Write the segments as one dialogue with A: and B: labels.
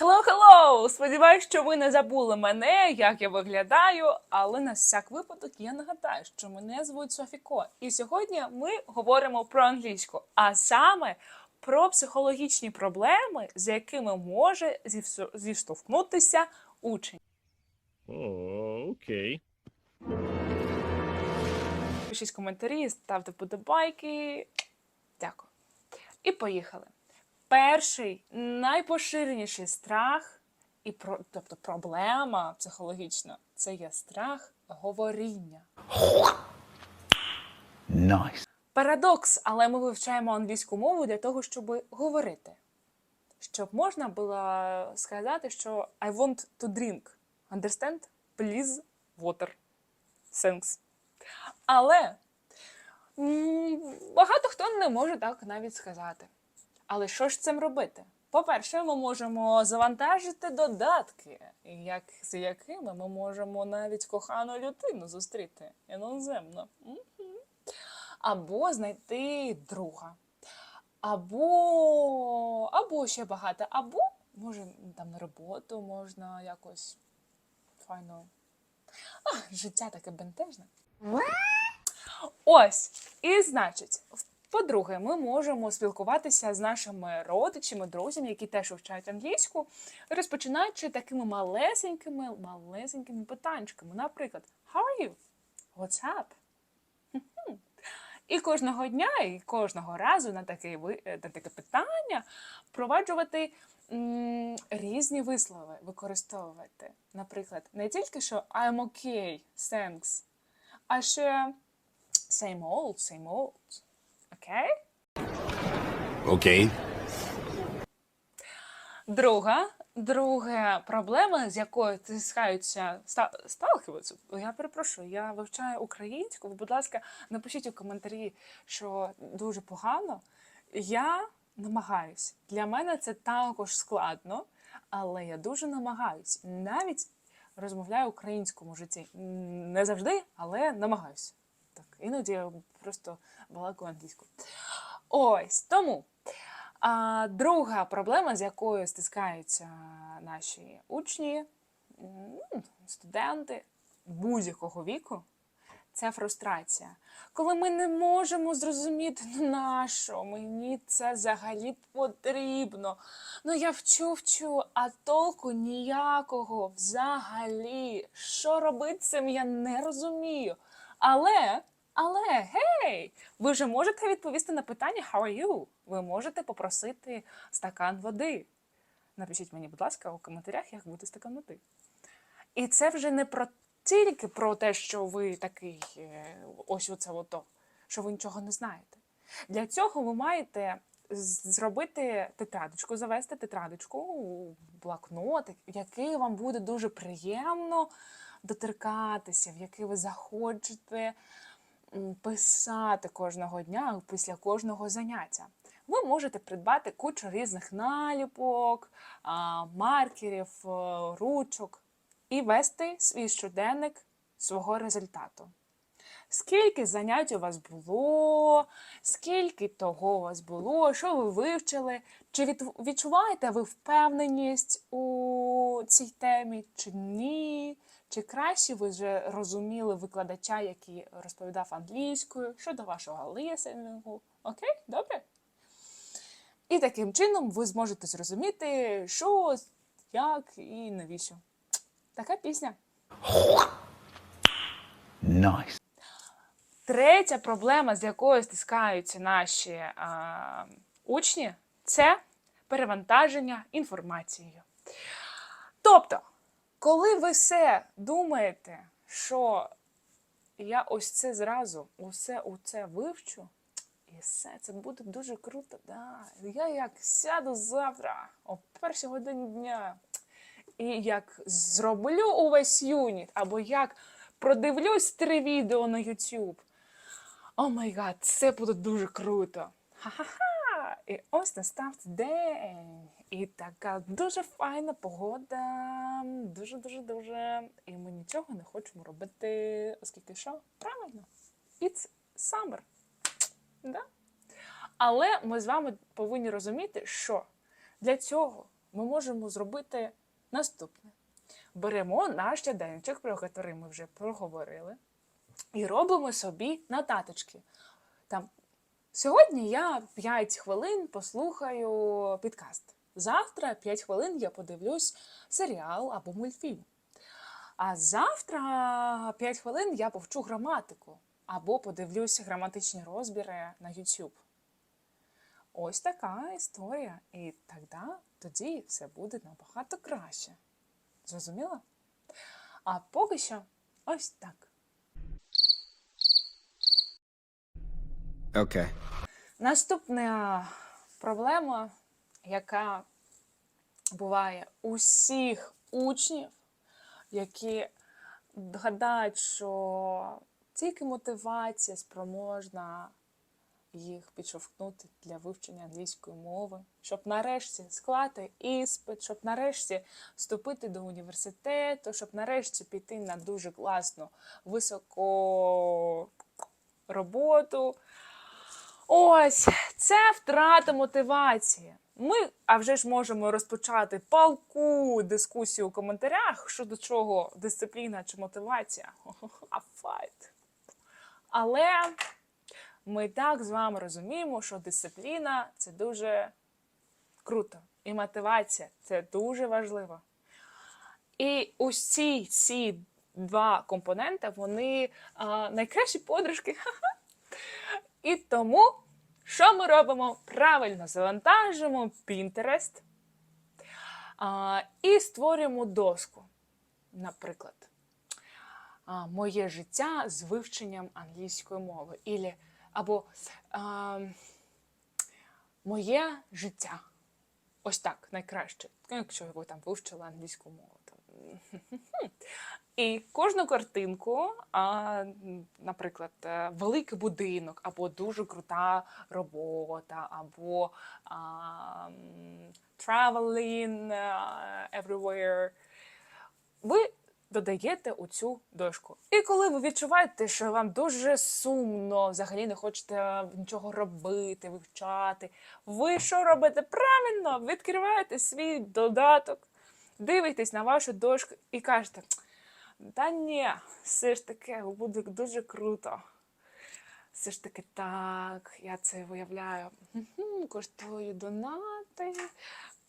A: Hello, hello! Сподіваюсь, що ви не забули мене, як я виглядаю, але на всяк випадок я нагадаю, що мене звуть Софіко. І сьогодні ми говоримо про англійську, а саме про психологічні проблеми, з якими може зіштовхнутися учень.
B: Oh, okay.
A: Пишіть коментарі, ставте подобайки. Дякую. І поїхали. Перший найпоширеніший страх, і про, тобто проблема психологічна, це є страх говоріння.
C: Nice.
A: Парадокс, але ми вивчаємо англійську мову для того, щоб говорити. Щоб можна було сказати, що I want to drink. Understand? Please, water. Thanks. Але м, багато хто не може так навіть сказати. Але що ж цим робити? По-перше, ми можемо завантажити додатки, як, з якими ми можемо навіть кохану людину зустріти іноземно. Або знайти друга. Або, або ще багато. Або, може, там на роботу можна якось файно. А, життя таке бентежне. Ось. І значить, в- по-друге, ми можемо спілкуватися з нашими родичами, друзями, які теж вивчають англійську, розпочинаючи такими малесенькими, малесенькими питанчиками. Наприклад, How are you? What's up? І кожного дня, і кожного разу на таке, на таке питання впроваджувати м, різні вислови, використовувати. Наприклад, не тільки що I'm okay, thanks, а ще same old, same old. Окей?
C: Okay.
A: Друга, друга проблема, з якою стискаються, ста, сталкиваються. Я перепрошую, я вивчаю українську. Будь ласка, напишіть у коментарі, що дуже погано. Я намагаюсь. Для мене це також складно, але я дуже намагаюсь. Навіть розмовляю українському житті. Не завжди, але намагаюся. Так, іноді я просто балакаю англійською. Ось тому. А друга проблема, з якою стискаються наші учні, студенти будь-якого віку, це фрустрація. Коли ми не можемо зрозуміти, ну на що мені це взагалі потрібно. Ну я вчу, вчу, а толку ніякого взагалі. Що робити цим, я не розумію. Але, але, гей, ви вже можете відповісти на питання How are you? Ви можете попросити стакан води. Напишіть мені, будь ласка, у коментарях, як буде стакан води. І це вже не про тільки про те, що ви такий е, ось оце ото, що ви нічого не знаєте. Для цього ви маєте зробити тетрадочку, завести тетрадочку, блокнот, в який вам буде дуже приємно доторкатися, в який ви захочете писати кожного дня після кожного заняття. Ви можете придбати кучу різних наліпок, маркерів, е, ручок і вести свій щоденник свого результату. Скільки занять у вас було, скільки того у вас було, що ви вивчили, чи відчуваєте ви впевненість у цій темі, чи ні? Чи краще ви вже розуміли викладача, який розповідав англійською щодо вашого лисенінгу? Окей, добре? І таким чином ви зможете зрозуміти, що, як і навіщо. Така пісня.
C: Nice.
A: Третя проблема, з якою стискаються наші а, учні, це перевантаження інформацією. Тобто, коли ви все думаєте, що я ось це зразу, усе це вивчу, і все, це буде дуже круто. Да. Я як сяду завтра о першій годині дня, і як зроблю увесь юніт, або як продивлюсь три відео на YouTube. О май гад, це буде дуже круто. Ха-ха-ха! І ось настав день. І така дуже файна погода. Дуже, дуже, дуже. І ми нічого не хочемо робити, оскільки що? Правильно. It's summer. Да? Але ми з вами повинні розуміти, що для цього ми можемо зробити наступне: беремо наш щоденчик, про який ми вже проговорили, і робимо собі нотаточки. Там Сьогодні я 5 хвилин послухаю підкаст. Завтра 5 хвилин я подивлюсь серіал або мультфільм. А завтра 5 хвилин я повчу граматику або подивлюсь граматичні розбіри на YouTube. Ось така історія. І тоді, тоді все буде набагато краще. Зрозуміла? А поки що ось так.
D: Okay.
A: Наступна проблема, яка буває у всіх учнів, які гадають, що тільки мотивація спроможна їх підштовхнути для вивчення англійської мови, щоб нарешті склати іспит, щоб нарешті вступити до університету, щоб нарешті піти на дуже класну високу роботу. Ось це втрата мотивації. Ми, а вже ж можемо розпочати палку дискусію у коментарях щодо чого дисципліна чи мотивація. А файт. Але ми так з вами розуміємо, що дисципліна це дуже круто. І мотивація це дуже важливо. І ці, ці два компоненти, вони а, найкращі подружки. І тому, що ми робимо? Правильно завантажуємо Pinterest а, і створюємо доску. Наприклад, а, моє життя з вивченням англійської мови. Ілі, або а, моє життя. Ось так, найкраще. Ну, Якщо ви там вивчили англійську мову. І кожну картинку, а, наприклад, е, великий будинок, або дуже крута робота, або а, traveling е, everywhere, ви додаєте у цю дошку. І коли ви відчуваєте, що вам дуже сумно, взагалі не хочете нічого робити, вивчати, ви що робите? Правильно, відкриваєте свій додаток, дивитесь на вашу дошку і кажете. Та ні, все ж таки буде дуже круто. Все ж таки так, я це виявляю. Коштую донати,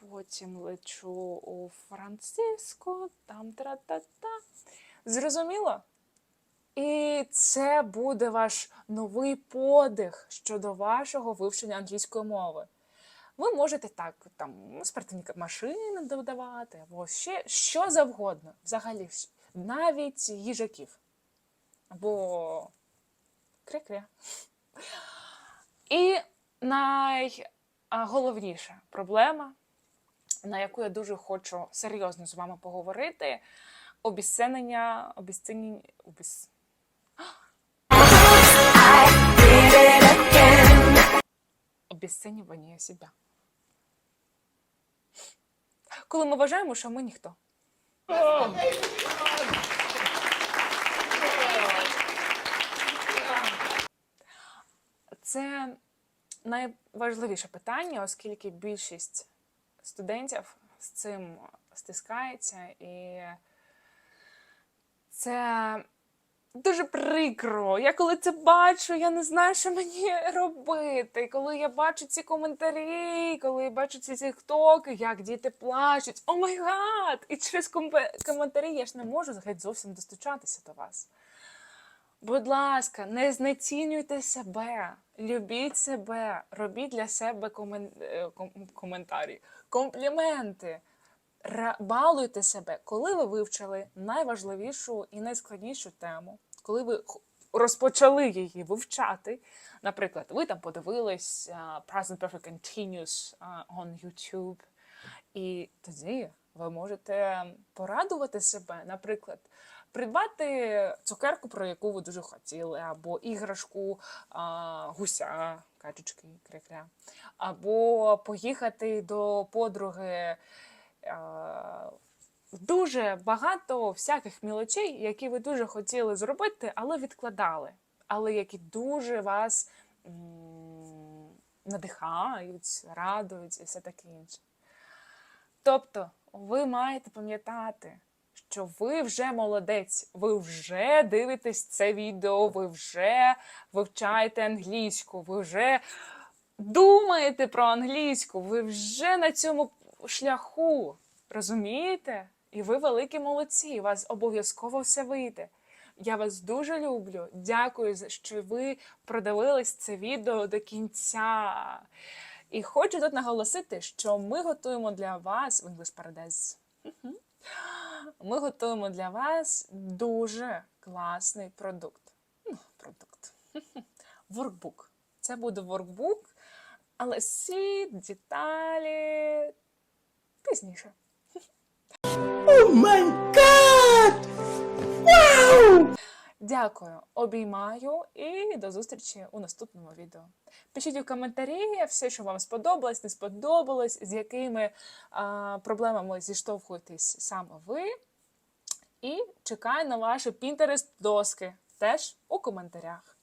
A: потім лечу у Франциско, там тра-та-та. Зрозуміло? І це буде ваш новий подих щодо вашого вивчення англійської мови. Ви можете так, там, спортивні машини додавати, або ще що завгодно. Взагалі, навіть їжаків. Або кря-кря. І найголовніша проблема, на яку я дуже хочу серйозно з вами поговорити, обіцянення, обіцянення, обіц... обіцянювання себе. Коли ми вважаємо, що ми ніхто. Це найважливіше питання, оскільки більшість студентів з цим стискається, і це дуже прикро. Я коли це бачу, я не знаю, що мені робити. Коли я бачу ці коментарі, коли я бачу ці тіктоки, як діти плачуть, о май гад! І через коментарі я ж не можу геть зовсім достучатися до вас. Будь ласка, не знецінюйте себе, любіть себе, робіть для себе комен... е, ком- коментарі, компліменти. Ра- Балуйте себе, коли ви вивчили найважливішу і найскладнішу тему, коли ви розпочали її вивчати. Наприклад, ви там подивились Present Perfect Continuous on YouTube, і тоді ви можете порадувати себе, наприклад, придбати цукерку, про яку ви дуже хотіли, або іграшку гуся, качечки, кря-кря, або поїхати до подруги. Дуже багато всяких мілочей, які ви дуже хотіли зробити, але відкладали, але які дуже вас надихають, радують і все таке інше. Тобто, ви маєте пам'ятати, що ви вже молодець, ви вже дивитесь це відео, ви вже вивчаєте англійську, ви вже думаєте про англійську, ви вже на цьому шляху. Розумієте? І ви великі молодці, у вас обов'язково все вийде. Я вас дуже люблю. Дякую, що ви продивились це відео до кінця. І хочу тут наголосити, що ми готуємо для вас в English Paradise. Ми готуємо для вас дуже класний продукт. Ну, продукт. Воркбук. Це буде воркбук, але всі деталі пізніше. Дякую, обіймаю і до зустрічі у наступному відео. Пишіть у коментарі все, що вам сподобалось, не сподобалось, з якими а, проблемами зіштовхуєтесь саме ви. І чекаю на ваші Pinterest доски теж у коментарях.